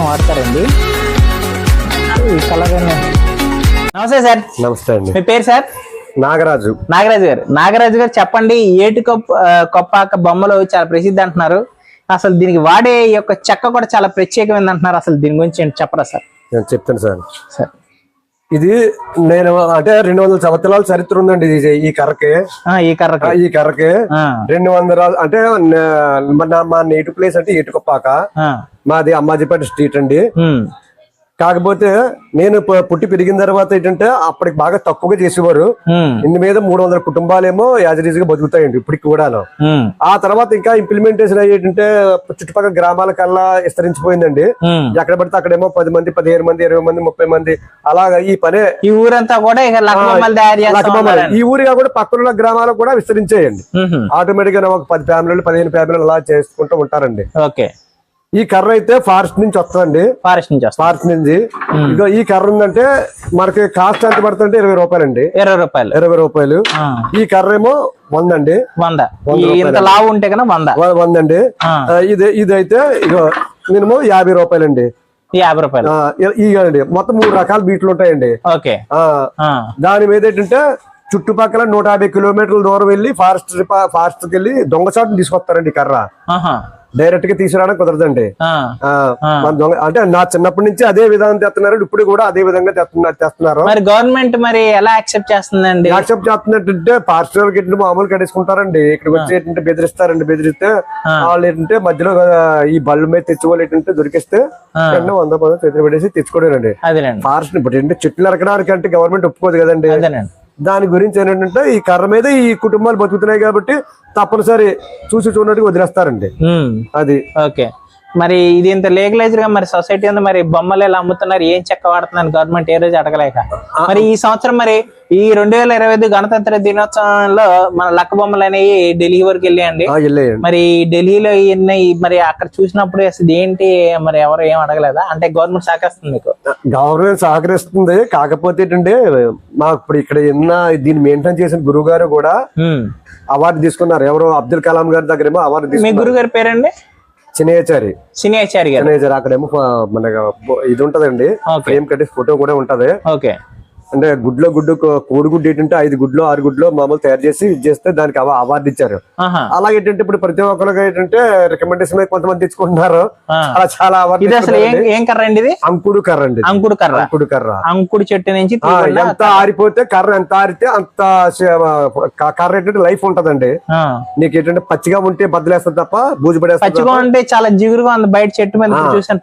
కోసం వాడతారండి. ఈ కలర్ నమస్తే సార్. నమస్తే అండి. మీ పేరు సార్? నాగరాజు. నాగరాజు గారు. నాగరాజు గారు చెప్పండి ఏటు కప్ ఆ, కొప్పాక బొమ్మలు చాలా ప్రసిద్ధి అంటున్నారు. అసలు దీనికి వాడే యొక్క చెక్క కూడా చాలా ప్రత్యేకమైంది అంటున్నారు. అసలు దీని గురించి చెప్పరా సార్? నేను చెప్తాను సార్. సార్. ఇది నేను అంటే రెండు వందల సంవత్సరాల చరిత్ర ఉందండి ఇది ఈ కర్రకి. ఈ కర్రకి. ఈ కర్రకి. రెండు వందల అంటే మా నేటివ్ ప్లేస్ అంటే ఇటుకపాక మాది అమ్మాజీపేట స్ట్రీట్ అండి. కాకపోతే నేను పుట్టి పెరిగిన తర్వాత ఏంటంటే అప్పటికి బాగా తక్కువగా చేసేవారు. ఇందు మీద మూడు వందల కుటుంబాలేమో యాజరీజ్గా బతుకుతాయండి ఇప్పటికి కూడాను. ఉమ్, ఆ తర్వాత ఇంకా ఇంప్లిమెంటేషన్ అయ్యేటంటే చుట్టుపక్కల గ్రామాల కల్లా విస్తరించిపోయిందండి. ఎక్కడ పడితే అక్కడేమో పది మంది పదిహేను మంది ఇరవై మంది ముప్పై మంది అలాగా ఈ పనే ఈ ఊరంతా కూడా. ఈ ఊరిగా కూడా పక్కన గ్రామాలకు కూడా విస్తరించేయండి. ఆటోమేటిక్గా ఒక పది ఫ్యామిలీలు పదిహేను ఫ్యామిలీలు అలా చేసుకుంటూ ఉంటారండి. ఓకే. ఈ కర్ర అయితే ఫారెస్ట్ నుంచి వస్తుందండి. ఫారెస్ట్ నుంచి ఫారెస్ట్ నుంచి. ఇగో ఈ కర్ర ఉందంటే మనకి కాస్ట్ ఎంత పడుతుందంటే ఇరవై రూపాయలండి. ఇరవై రూపాయలు. ఇరవై రూపాయలు. ఈ కర్ర ఏమో వంద. అండి వంద ఇంత లావు ఉంటే కన్నా వంద. వంద అండి ఇది ఇది అయితే ఇగో మినిమం యాభై రూపాయలండి. ఈ యాభై రూపాయలు. ఆ, ఇ- ఇగోండి మొత్తం మూడు రకాల బీట్లు ఉంటాయండి. ఓకే. దాని మీద ఏంటంటే చుట్టుపక్కల నూట యాభై కిలోమీటర్ల దూరం వెళ్ళి ఫారెస్ట్ ఫారెస్ట్కి వెళ్ళి దొంగచాటును తీసుకొస్తారండి కర్ర. డైరెక్ట్గా తీసుకురావడం కుదరదండి. మన దొంగ అంటే నా చిన్నప్పటి నుంచి అదే విధానం తెస్తున్నారు ఇప్పుడు కూడా అదే విధంగా తెస్తున్నారు తెస్తున్నారు. మరి గవర్నమెంట్ మరి ఎలా యాక్సెప్ట్ చేస్తుందండి? యాక్సెప్ట్ చేస్తున్నట్టుంటే పార్సల్ గిట్ల మామూలు కట్టేసుకుంటారండి. ఇక్కడికి వచ్చి ఏంటంటే బెదిరిస్తారండి బెదిరిస్తే. వాళ్ళు ఏంటంటే మధ్యలో ఈ బళ్ళు మీద తెచ్చుకోవాలి ఏంటంటే దొరికిస్తే. ఎన్నో వంద పది చేతులు పెట్టేసి తెచ్చుకోవడండి అదేనండి ఫారెస్ట్ ఇప్పుడు ఏంటంటే చెట్లు నరకడానికి అంటే గవర్నమెంట్ ఒప్పుకోదు కదండి. దాని గురించి ఏంటంటే ఈ కర్ర మీద ఈ కుటుంబాలు బతుకుతున్నాయి కాబట్టి తప్పనిసరి చూసి చూడట్టుగా వదిలేస్తారండి. అది. ఓకే. మరి ఇది ఇంత లీగలైజ్డ్గా మరి సొసైటీ ఉంది మరి బొమ్మలు ఎలా అమ్ముతున్నారు ఏం చెక్క వాడుతున్నారు గవర్నమెంట్ ఏ రోజు అడగలేక. మరి ఈ సంవత్సరం మరి ఈ రెండు వేల ఇరవై ఐదు గణతంత్ర దినోత్సవంలో మన లక్క బొమ్మలు అనేవి ఢిల్లీ వరకు వెళ్ళాయండి. మరి ఢిల్లీలో ఇవన్నీ మరి అక్కడ చూసినప్పుడు అసలు ఏంటి మరి ఎవరు ఏం అడగలేదా? అంటే గవర్నమెంట్ సాకేస్తుంది మీకు. గవర్నమెంట్ సహకరిస్తుంది కాకపోతే ఏంటంటే మాకు ఇప్పుడు ఇక్కడ ఎన్న దీన్ని మెయింటైన్ చేసిన గురువు గారు కూడా. అవార్డు తీసుకున్నారు. ఎవరు అబ్దుల్ కలాం గారి దగ్గర ఏమో అవార్డు మీ గురుగారి పేరండి? చినేచారి సినియాచారి గారు. చినేచారి అక్కడేమో మన ఇది ఉంటదండి. ఫ్రేమ్ కట్టి ఫోటో కూడా ఉంటది. ఓకే. అంటే గుడ్లో గుడ్డు కోడి గుడ్డు ఏంటంటే ఐదు గుడ్లు ఆరు గుడ్లు మామూలు తయారు చేసి ఇది చేస్తే దానికి అవ- అవార్డు ఇచ్చారు. అలాగే ఏంటంటే ఇప్పుడు ప్రతి ఒక్కరికి ఏంటంటే రికమెండేషన్ కొంతమంది తెచ్చుకుంటున్నారు. అలా చాలా అవార్డు అసలు ఏం కర్ర అండి ఇది? అంకుడు కర్ర అండి. అంకుడు కర్ర. అంకుడు కర్ర. అంకుడు చెట్టు నుంచి ఎంత ఆరిపోతే కర్ర ఎంత ఆరితే అంత కర్ర ఏంటంటే లైఫ్ ఉంటదండి. నీకు ఏంటంటే పచ్చిగా ఉంటే బద్దలేస్తుంది తప్ప బూజు పడేస్తుంది పచ్చిగా ఉంటే చాలా జిగురుగా ఉంది. బయట చెట్టు మీద చూసాను